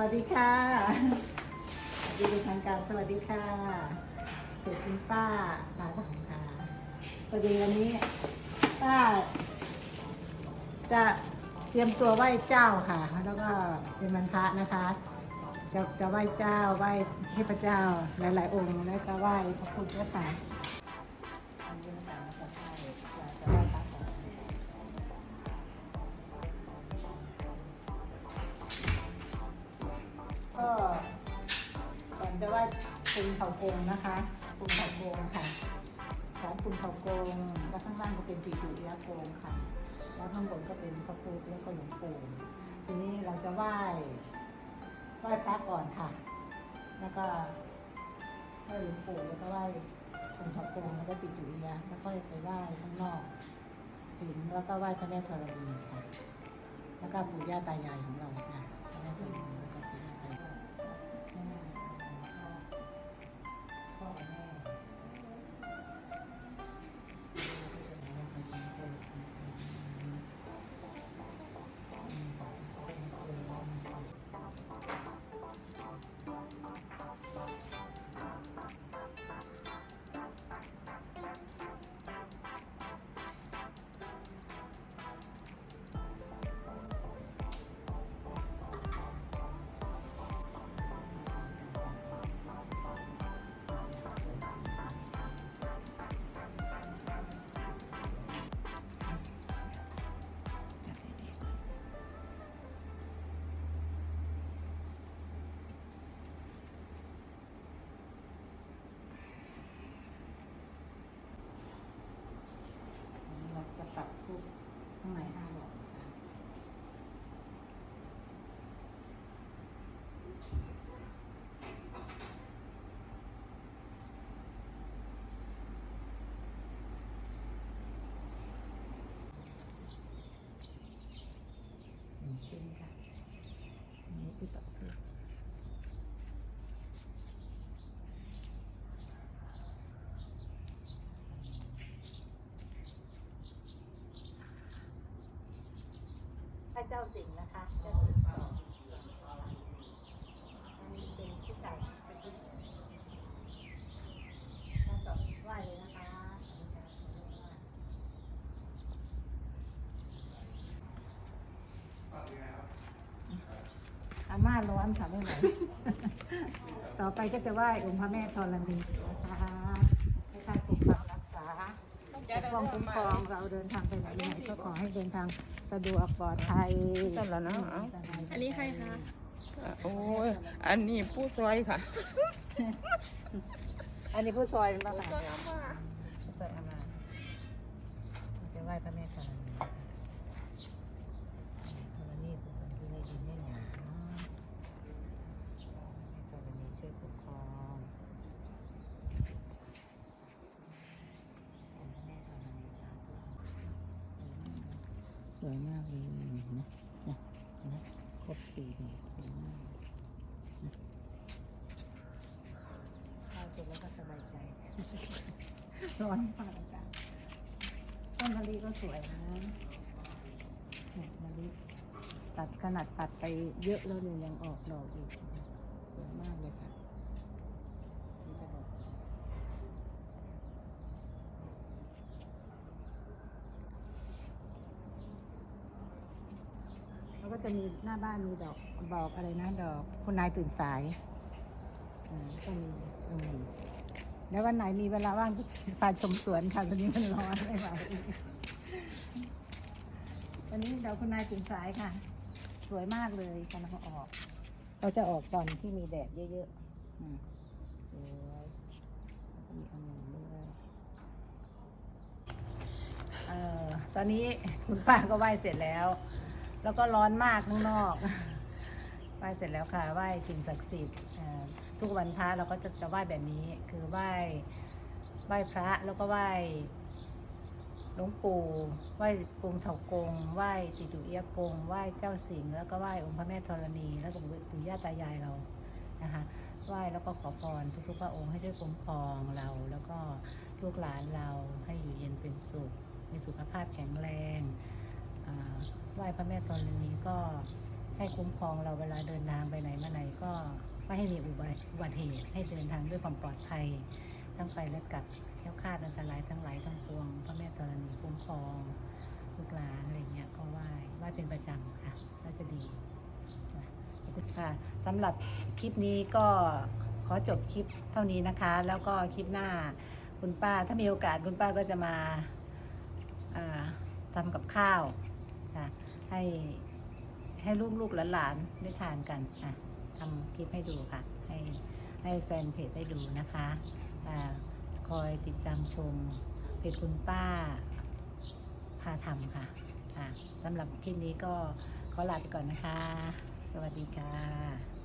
วัสดีค่ะดีเป็นทางการสวัสดีค่ะเด็กคุณป้าลาถังค่ะพอดีวันนี้ป้า จะเตรียมตัวไหว้เจ้าค่ะ แล้วก็เป็นวันพระนะคะ จะจะไหว้เจ้าไหว้เทพเจ้าหลาย ๆ องค์แล้วก็ไหว้พระพุทธเจ้า ก่อนจะไหว้คุณเขาโกงนะคะคุณเขาโกงค่ะสายคุณเขาโกงแล้วข้างล่างก็เป็นจีจุยะโกงค่ะ แล้วข้างบนก็เป็นพระพุทธแล้วก็หลวงปู่ทีนี้เราจะไหว้ไหว้พระก่อนค่ะ แล้วก็ไหว้หลวงปู่แล้วก็ไหว้คุณทองกงแล้วก็ติจุริยะแล้วก็ไปไหว้ข้างนอกศีลแล้วก็ไหว้พระแม่ธรณีค่ะ แล้วก็ปู่ย่าตายายของเราค่ะพระแม่ธรณีแล้วก็ปู่ย่าตายาย ชิ้นค่ะอันนี้ที่ปรับทุกพระเจ้าสิงห์นะคะเจ้าสิงห์ก่อนอันนี้เป็นผู้ชายเป็นผู้หญิงท่านต่อไหวเลยนะคะ อาม่าร้อนค่ะไม่ไหวต่อไปก็จะไหว้องค์พระแม่ธรณีนะคะให้ท่านปกปักรักษาปกป้องคุ้มครองเราเดินทางไปไหนมาไหนก็ขอให้เดินทางสะดวกปลอดภัยนั่นแหละนะเอาอันนี้ใครคะโอ้ยอันนี้ผู้ซอยค่ะ อันนี้ผู้ซอยเป็นบ้างซค่ะอยอาม่าผู้ซอยอามาจะไหว้พระแม่ธรณีนะคะธรณีคือคนที่ได้ยินได้หนาเนาะแม่ธรณีช่วยคุ้มครององค์พระแม่ธรณีสาธุส วยมากเลยนะนะนะครบสี่เนี่ยสวยมากข้าเสร็จแล้วก็สบายใจ ร้อนมากอากาศต้นมะลิก็สวยนะเนี่ยมะลิตัดขนาดตัดไปเยอะแล้วเนี่ยยังออกดอกอีกสวยมากเลยค่ะนี่จะดอกแล้ว ก็จะมีหน้าบ้านมีดอกบอกอะไรนะดอกคุณนายตื่นสายอ่าก็มีอืมแล้ววันไหนมีเวลาว่างก็พาชมสวนค่ะตอนนี้มันร้อนไม่ไหวตอนนี้ดอกคุณนายตื่นสายค่ะ สวยมากเลยกำลังออกเราจะออกตอนที่มีแดดเยอะๆอืมสวยแล้วก็มีองุ่นด้วยเออตอนนี้คุณป้าก็ไหว้เสร็จแล้ว แล้วก็ร้อนมากข้างนอกไหว้เสร็จแล้วค่ะไหว้สิ่งศักดิ์สิทธิ์ทุกวันพระเราก็จะจะไหว้แบบนี้ คือไหว้ไหว้พระแล้วก็ไหว้หลวงปู่ไหว้กงเถากงไหว้จิตุเอียกงไหว้เจ้าสิงห์แล้วก็ไหว้องค์พระแม่ธรณี แล้วก็ปู่ย่าตายายเรานะคะไหว้แล้วก็ขอพรทุกๆพระองค์ให้ช่วยคุ้มครองเรา แล้วก็ลูกหลานเราให้อยู่เย็นเป็นสุข มีสุขภาพแข็งแรง ไหว้พระแม่ธรณีก็ให้คุ้มครองเราเวลาเดินทางไปไหนมาไหนก็ไม่ให้มีอุบัติเหตุให้เดินทางด้วยความปลอดภัย ทั้งไปและกลับแคล้วคาดอันตรายทั้งหลายทั้งปวงพระแม่ธรณีคุ้มครองลูกหลานอะไรเงี้ยก็ไหว้ไหว้เป็นประจำค่ะก็จะดีค่ะสำหรับคลิปนี้ก็ขอจบคลิปเท่านี้นะคะ แล้วก็คลิปหน้าคุณป้าถ้ามีโอกาสคุณป้าก็จะมาทำกับข้าว ค่ะ ให้ให้ลูกๆหลานๆได้ทานกันค่ะทำคลิปให้ดูค่ะ ให้ให้แฟนเพจได้ดูนะคะอ่าคอยติดตามชมเพจคุณป้าพาทำค่ะค่ะสำหรับคลิปนี้ก็ขอลาไปก่อนนะคะ สวัสดีค่ะ